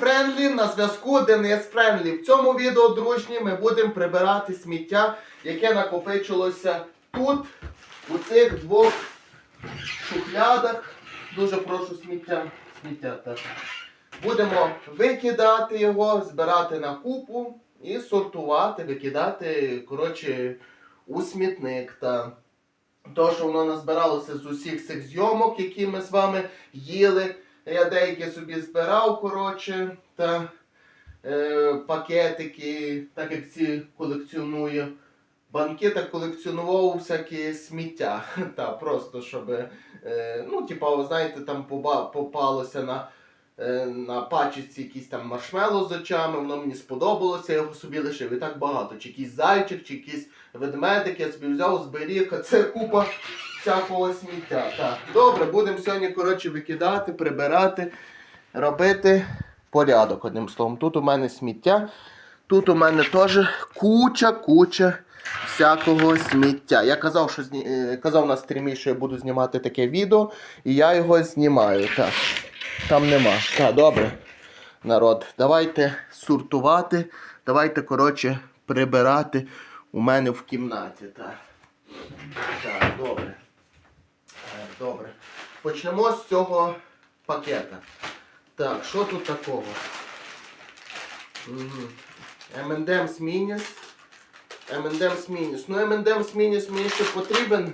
Френлі на зв'язку Денис Френлі. В цьому відео, дружні, ми будемо прибирати сміття, яке накопичилося тут, у цих двох шухлядах. Дуже прошу сміття. Сміття так. Будемо викидати його, збирати на купу і сортувати, викидати, коротше, у смітник. Та то, що воно назбиралося з усіх цих зйомок, які ми з вами їли. Я деякі собі збирав, коротше, та е, пакетики, так як ці колекціоную. Банки та колекціонував всяке сміття. Та, просто щоб, е, ну, типа, знаєте, там попалося на, е, на пачці якісь там маршмело з очами, воно мені сподобалося, я його собі лишив. І так багато. Чи якийсь зайчик, чи якийсь ведмедик, я собі взяв, зберіг, а це купа всякого сміття. Так. Добре, будемо сьогодні, коротше, викидати, прибирати, робити порядок, одним словом. Тут у мене сміття, тут у мене теж куча-куча всякого сміття. Я казав, що зні... е, казав на стрімі, що я буду знімати таке відео, і я його знімаю. Так. Там нема. Так, добре. Народ, давайте сортувати, давайте, коротше, прибирати у мене в кімнаті. Так, так добре. Так, добре. Почнемо з цього пакета. Так, що тут такого? M&M's Minis. M&M's Minis. Ну, M&M's Minis мені ще потрібен,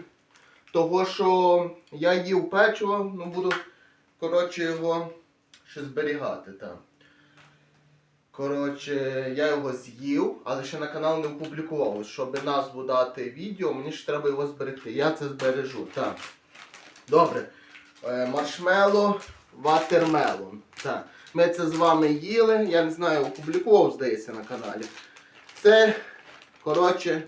того що я їв печиво, ну буду, коротше, його ще зберігати. Так. Коротше, я його з'їв, але ще на канал не опублікував. Щоб назву дати відео, мені ще треба його зберегти. Я це збережу. Так. Добре. Е, Маршмело ватермелон. Так. Ми це з вами їли. Я не знаю, опублікував, здається, на каналі. Це, коротше,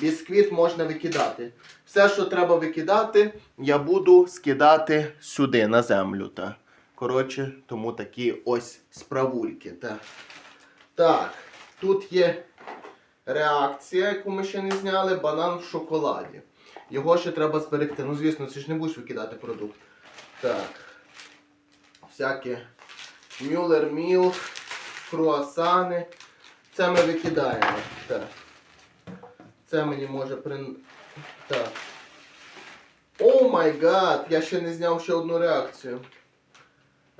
бісквіт можна викидати. Все, що треба викидати, я буду скидати сюди, на землю. Так. Коротше, тому такі ось справульки. Так. Так, тут є реакція, яку ми ще не зняли, банан в шоколаді. Його ще треба зберегти. Ну, звісно, це ж не будеш викидати продукт. Так. Всякі Мюллер Мілк, круасани. Це ми викидаємо. Так. Це мені може прин. Так. О май гад! Я ще не зняв ще одну реакцію.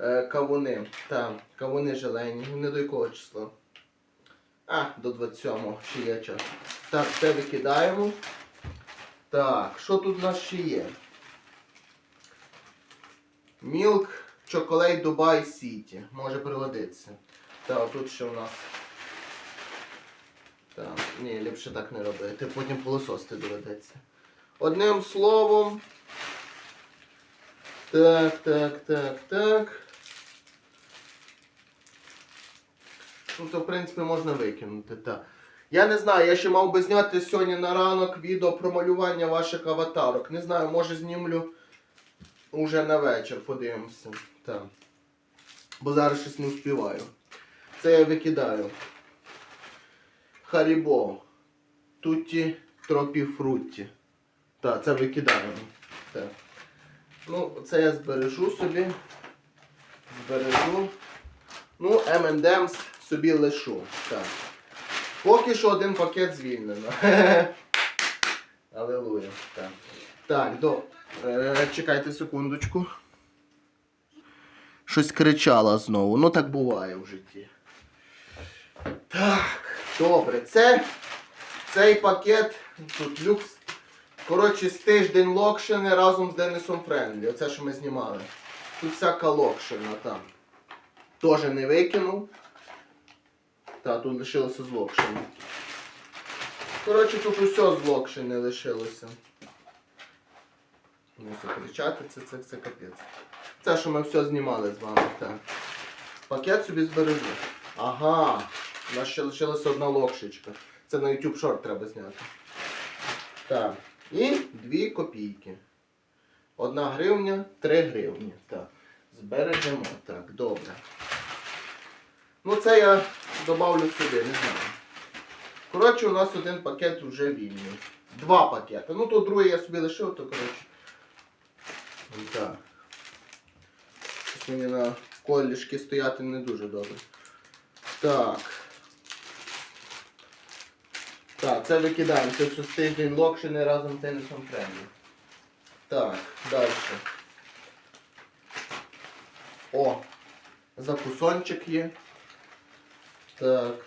Е, кавуни. Так, кавуни желені. Не до якого числа? А, до 27-го ще є час. Так, це викидаємо. Так, що тут у нас ще є? Мілк Chocolate Dubai City. Може пригодитися. Так, тут ще у нас. Так, ні, ліпше так не робити. Потім пилососити доведеться. Одним словом. Так, так, так, так. Ну, це, в принципі, можна викинути, так. Я не знаю, я ще мав би зняти сьогодні на ранок відео про малювання ваших аватарок. Не знаю, може знімлю уже на вечір, подивимося. Так. Бо зараз щось не вспіваю. Це я викидаю. Харібо. Тутті тропі фрутті. Так, це викидаємо. Так. Ну, це я збережу собі. Збережу. Ну, M&M's собі лишу. Так. Поки що один пакет звільнено. Аллилуйя. Так. Так, до. Е, чекайте секундочку. Щось кричала знову. Ну так буває в житті. Так, добре. Це цей пакет. Тут люкс. Коротше, з тиждень локшини разом з Денисом Френдлі. Оце, що ми знімали. Тут всяка локшина там. Теж не викинув. Та, тут лишилося з локшини. Коротше, тут усе з локшини лишилося. Все кричати, це, це, це капець. Це, що ми все знімали з вами. Так. Пакет собі збережу. Ага. У нас ще лишилася одна локшечка. Це на YouTube Short треба зняти. Так. І дві копійки. Одна гривня, три гривні. Так. Збережемо. Так, добре. Ну це я добавлю сюди, не знаю. Коротше, у нас один пакет вже вільний. Два пакети. Ну то другий я собі лишив, то коротше. Так. Щось мені на колішки стояти не дуже добре. Так. Так, це викидаємо. Це все тиждень локшини разом з тенісом френдлі. Так, далі. О! Закусончик є. Так.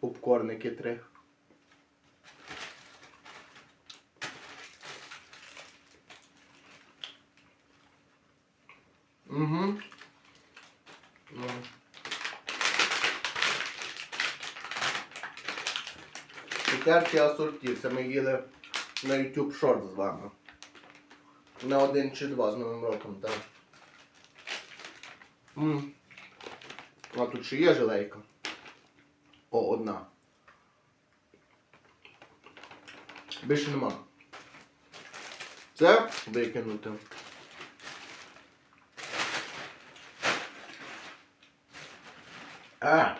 Попкорники три. Угу. Ну. Цукерки. Це ми їли на YouTube Short з вами. На один чи два з Новим роком, так. М. А тут ще є жилейка. О, одна. Більше нема. Це викинути. А.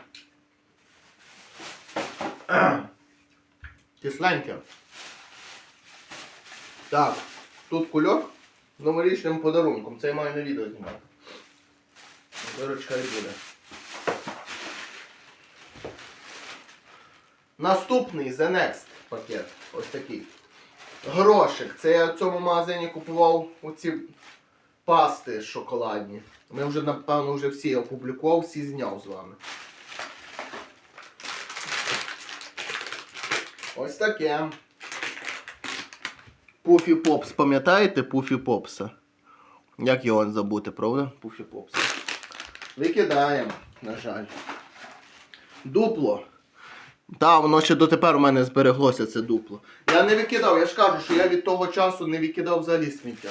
А. Кисленьке. Так, тут кульок з новорічним подарунком. Це я маю на відео знімати. Виручка і буде. Наступний The Next пакет. Ось такий. Грошик. Це я в цьому магазині купував оці пасти шоколадні. Ми вже, напевно, вже всі опублікував, всі зняв з вами. Ось таке. Пуфі Попс, пам'ятаєте Пуфі Попса? Як його забути, правда? Пуфі Попс. Викидаємо, на жаль. Дупло. Так, воно ще дотепер у мене збереглося це дупло. Я не викидав, я ж кажу, що я від того часу не викидав взагалі сміття.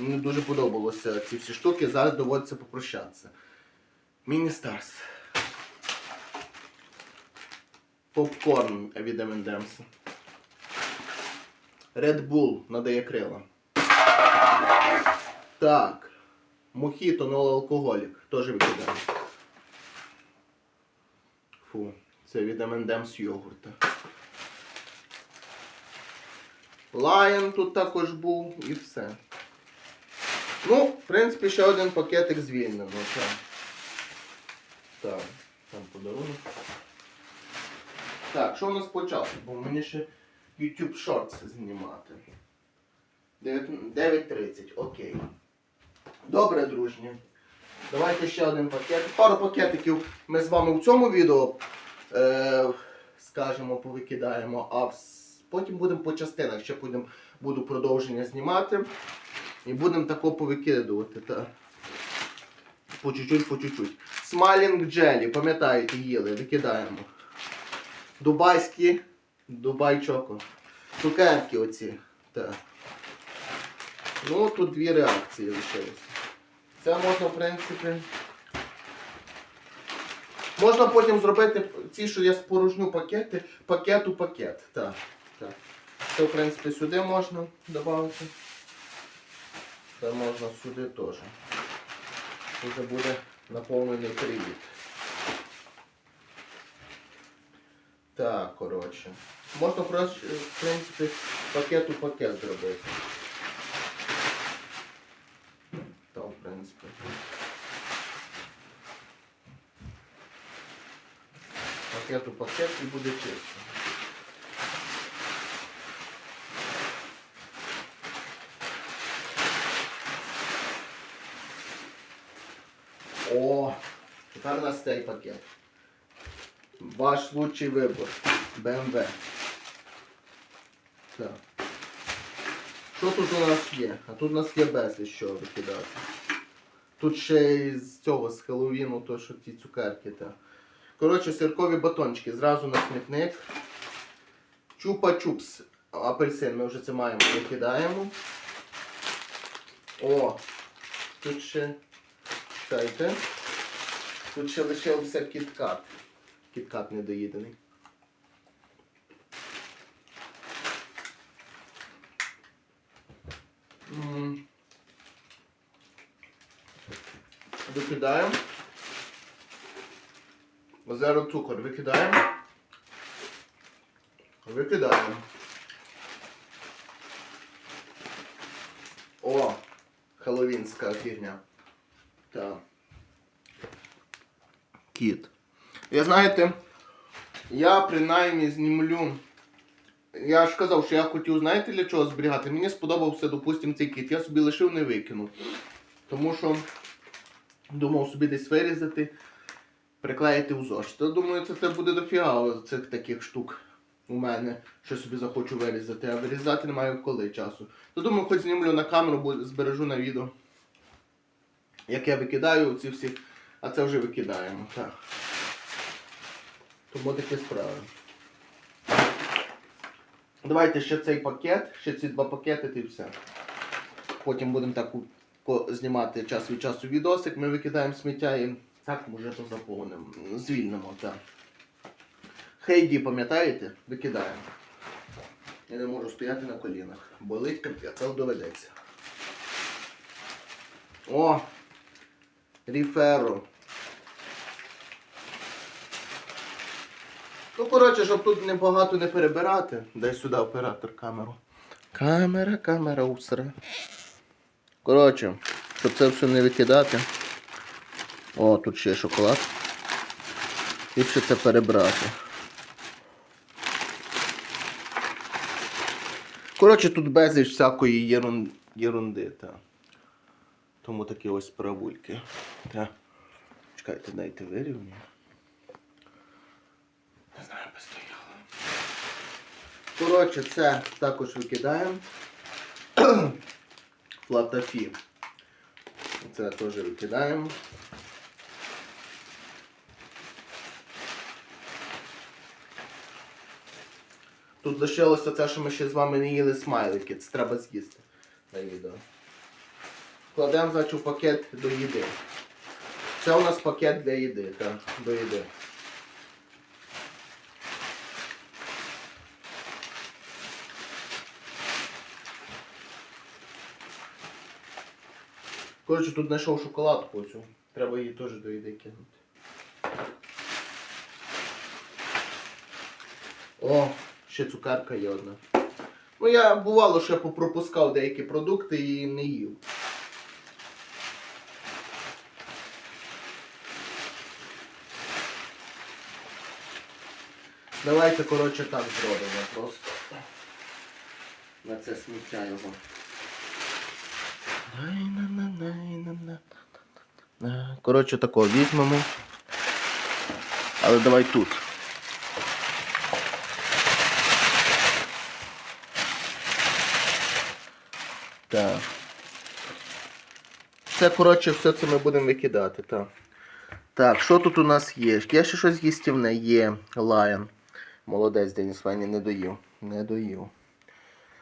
Мені дуже подобалося ці всі штуки, зараз доводиться попрощатися. Міні Старс. Попкорн від M&M's. Red Bull надає крила. Так. Мохіто нол алкоголік. Теж викидаємо. Фу, це від M&M's йогурта. Lion тут також був і все. Ну, в принципі, ще один пакетик звільнено. Так, так там подарунок. Так, що у нас по часу? Бо мені ще YouTube Shorts знімати. 9.30, окей. Добре, дружні. Давайте ще один пакет. Пару пакетиків ми з вами в цьому відео, скажімо, повикидаємо, а потім будемо по частинах. Ще будем, буду продовження знімати. І будемо тако повикидувати. Та. По чуть-чуть, по чуть-чуть. Смайлінг джелі, пам'ятаєте, їли, викидаємо. Дубайські, Дубай Чоко. Цукерки оці. Так. Ну, тут дві реакції лишилися. Це можна, в принципі. Можна потім зробити ці, що я спорожню пакети, пакет у пакет. Так, так. Це, в принципі, сюди можна додати. Це можна сюди теж. Тут буде наповнений привіт. Так, коротше. Можна в принципі, пакет у пакет зробити. Так, в принципі. Пакет і буде чисто. О, тепер у нас цей пакет. Ваш лучший вибор. BMW. Так. Що тут у нас є? А тут у нас є безліч що викидати. Тут ще й з цього, з Хеллоуіну, то що ті цукерки. Та. Коротше, сиркові батончики. Зразу на смітник. Чупа-чупс. Апельсин, ми вже це маємо, викидаємо. О! Тут ще. Чекайте. Тут ще лишився кіткат. Кіткат недоїдений. М. Викидаємо. Зеро цукор викидаємо. Викидаємо. О, хеллоуінська фігня. Так. Кіт. Ви знаєте, я принаймні знімлю. Я ж казав, що я хотів, знаєте, для чого зберігати. Мені сподобався, допустимо, цей кіт. Я собі лишив, не викинув. Тому що думав собі десь вирізати, приклеїти в зошит. Я думаю, це, буде дофіга цих таких штук у мене, що собі захочу вирізати, а вирізати не маю коли часу. То думаю, хоч знімлю на камеру, збережу на відео. Як я викидаю ці всі, а це вже викидаємо. Так. Тому такі справи. Давайте ще цей пакет, ще ці два пакети і все. Потім будемо так знімати час від часу відосик, ми викидаємо сміття і так може то заповнимо. Звільнимо, так. Хейді, пам'ятаєте? Викидаємо. Я не можу стояти на колінах. Болить капець, але доведеться. О! Ріферо. Ну, коротше, щоб тут небагато не перебирати. Дай сюди оператор камеру. Камера, камера, усра. Коротше, щоб це все не викидати. О, тут ще шоколад. Ліпше це перебрати. Коротше, тут безліч всякої єрун... єрунди. Та. Тому такі ось правульки. Та. Чекайте, дайте вирівнюю. Не знаю, би стояло. Коротше, це також викидаємо. Флатафі. Це теж викидаємо. Тут лишилося це, що ми ще з вами не їли смайлики. Це треба з'їсти на відео. Кладемо, значить, у пакет до їди. Це у нас пакет для їди, так, до їди. Коротше, тут знайшов шоколадку оцю. Треба її теж до їди кинути. О, ще цукерка є одна. Ну я бувало, що я попропускав деякі продукти і не їв. Давайте, коротше, так зробимо просто. На це сміття його. Коротше, тако візьмемо. Але давай тут. Так. Це, коротше, все це ми будемо викидати, так. Так, що тут у нас є? Є ще щось їстівне? Є лайон. Молодець Деніс Вані не доїв. Не доїв.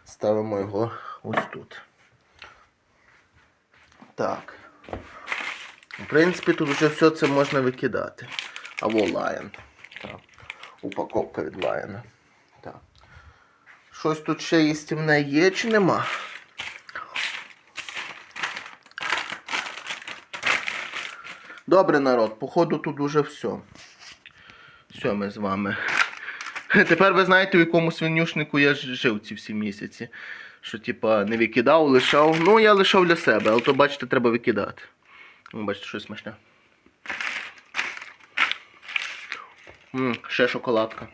Ставимо його ось тут. Так. В принципі, тут вже все це можна викидати. Або лайон. Так. Упаковка від лайона. Так. Щось тут ще їстівне є чи нема? Добре, народ, походу тут уже все. Все, ми з вами. Тепер ви знаєте, в якому свинюшнику я жив ці всі місяці. Що, типа, не викидав, лишав. Ну, я лишав для себе, але то, бачите, треба викидати. Ну, бачите, щось смачне. М, ще шоколадка.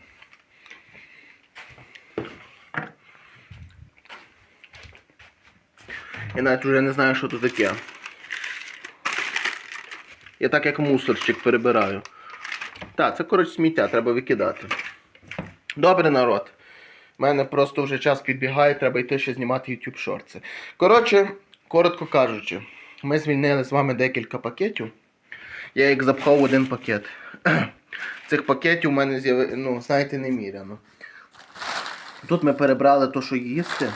Я навіть вже не знаю, що тут таке. Я так як мусорчик перебираю. Так, це коротше сміття, треба викидати. Добре, народ. У мене просто вже час підбігає, треба йти ще знімати YouTube шорти. Коротше, коротко кажучи, ми звільнили з вами декілька пакетів. Я їх запхав в один пакет. Цих пакетів у мене з'яви... ну, знаєте, неміряно. Тут ми перебрали то, що їсти.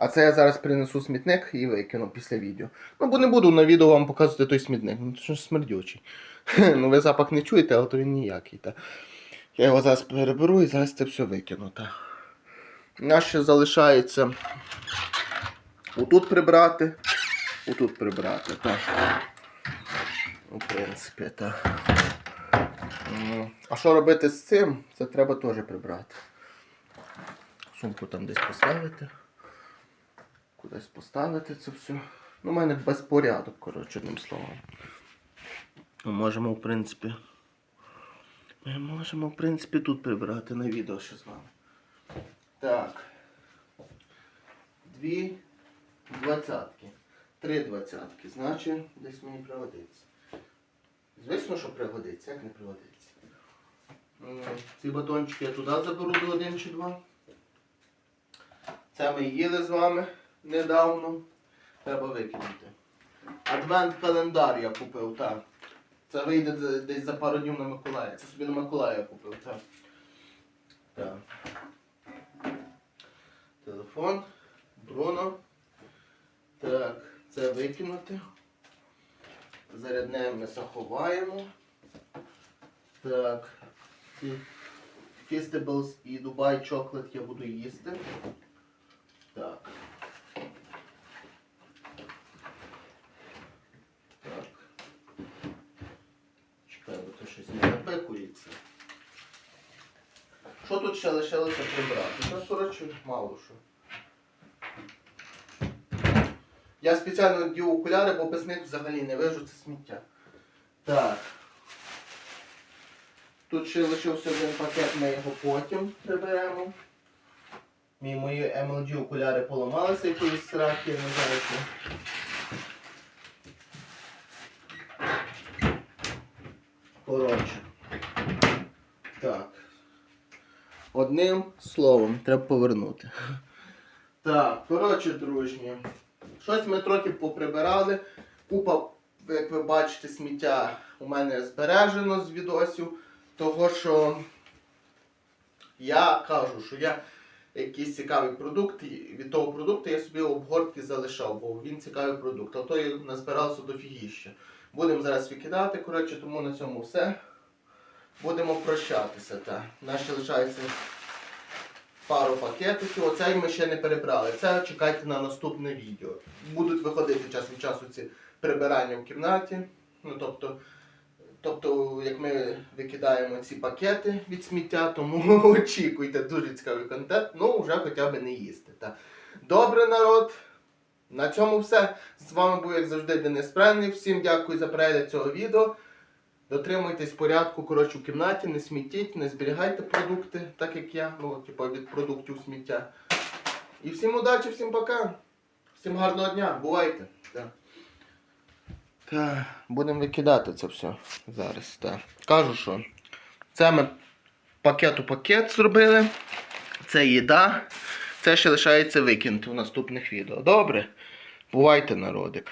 А це я зараз принесу смітник і викину після відео. Ну, бо не буду на відео вам показувати той смітник. Ну, це ж смердючий. ну, ви запах не чуєте, але то він ніякий. Та. Я його зараз переберу і зараз це все викину. Та. У нас ще залишається отут прибрати, отут прибрати. Так. У принципі, так. Ну, А що робити з цим? Це треба теж прибрати. Сумку там десь поставити. Кудись поставити це все. Ну, у мене безпорядок, коротше, одним словом. Ми можемо, в принципі. Ми можемо, в принципі, тут прибрати на відео ще з вами. Так. Дві двадцятки. Три двадцятки. Значить, десь мені пригодиться. Звісно, що пригодиться, як не пригодиться. Ці батончики я туди заберу до один чи два. Це ми їли з вами недавно. Треба викинути. Адвент календар я купив, так. Це вийде десь за пару днів на Миколая. Це собі на Миколая купив, так. Так. Телефон. Бруно. Так, це викинути. Зарядне ми заховаємо. Так. Ці Feastables і Dubai Chocolate я буду їсти. Так. Чекай, бо то щось не запекується. Що тут ще лишилося прибрати? Ну, коротше, мало що. Я спеціально дів окуляри, бо без них взагалі не вижу це сміття. Так. Тут ще лишився один пакет, ми його потім приберемо. Мій мої MLG окуляри поламалися якоїсь сраки, не знаю. Коротше. Так. Одним словом, треба повернути. Так, коротше, дружні. Щось ми трохи поприбирали. Купа, як ви бачите, сміття у мене збережено з відосів. Того, що я кажу, що я якийсь цікавий продукт, від того продукту я собі обгортки залишав, бо він цікавий продукт. А то я назбирався до фігіща. Будемо зараз викидати, коротше, тому на цьому все. Будемо прощатися. Та. Наші лишається пару пакетиків. Оцей ми ще не перебрали. Це чекайте на наступне відео. Будуть виходити час від часу ці прибирання в кімнаті. Ну, тобто, тобто, як ми викидаємо ці пакети від сміття, тому очікуйте дуже цікавий контент. Ну, вже хоча б не їсти. Та. Добре, народ. На цьому все. З вами був, як завжди, Денис Пренний. Всім дякую за перегляд цього відео. Дотримуйтесь порядку коротше, в кімнаті, не смітіть, не зберігайте продукти, так як я, ну, типу, від продуктів сміття. І всім удачі, всім пока. Всім гарного дня, бувайте. Так. Будемо викидати це все зараз. Так. Кажу, що це ми пакет у пакет зробили. Це їда. Це ще лишається викинути в наступних відео. Добре? Бувайте, народик.